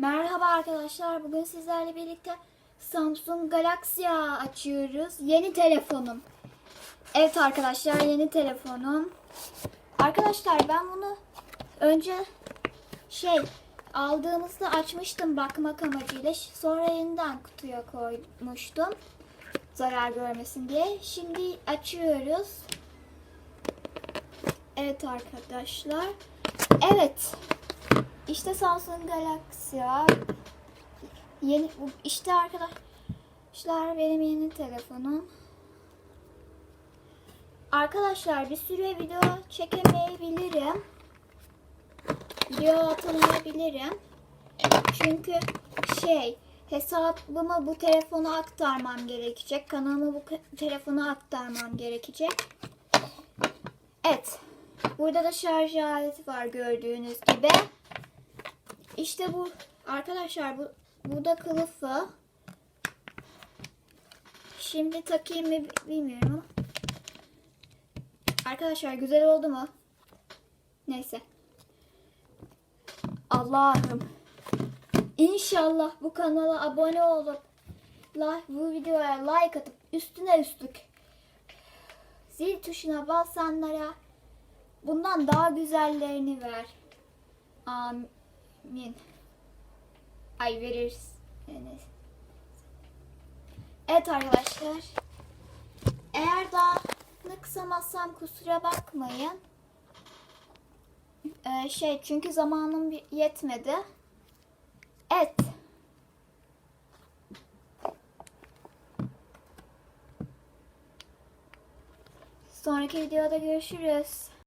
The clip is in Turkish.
Merhaba arkadaşlar. Bugün sizlerle birlikte Samsung Galaxy A açıyoruz. Yeni telefonum. Evet arkadaşlar yeni telefonum. Arkadaşlar ben bunu önce şey aldığımızda açmıştım bakmak amacıyla. Sonra yeniden kutuya koymuştum. Zarar görmesin diye. Şimdi açıyoruz. Evet arkadaşlar. Evet. İşte Samsung Galaxy. Yeni işte arkadaşlar benim yeni telefonum. Arkadaşlar bir süre video çekemeyebilirim. Video atamayabilirim. Çünkü şey hesabımı bu telefona aktarmam gerekecek. Kanalımı bu telefona aktarmam gerekecek. Evet. Burada da şarj aleti var gördüğünüz gibi. İşte bu arkadaşlar bu bu da kılıfı. Şimdi takayım mı bilmiyorum. Arkadaşlar güzel oldu mu? Neyse. Allah'ım. İnşallah bu kanala abone olup like, bu videoya like atıp üstüne üstlük zil tuşuna basanlara bundan daha güzellerini ver. Amin. Ay veririz. Yani. Evet arkadaşlar. Eğer daha kısamazsam kusura bakmayın. Ee, şey çünkü zamanım yetmedi. Evet. Sonraki videoda görüşürüz.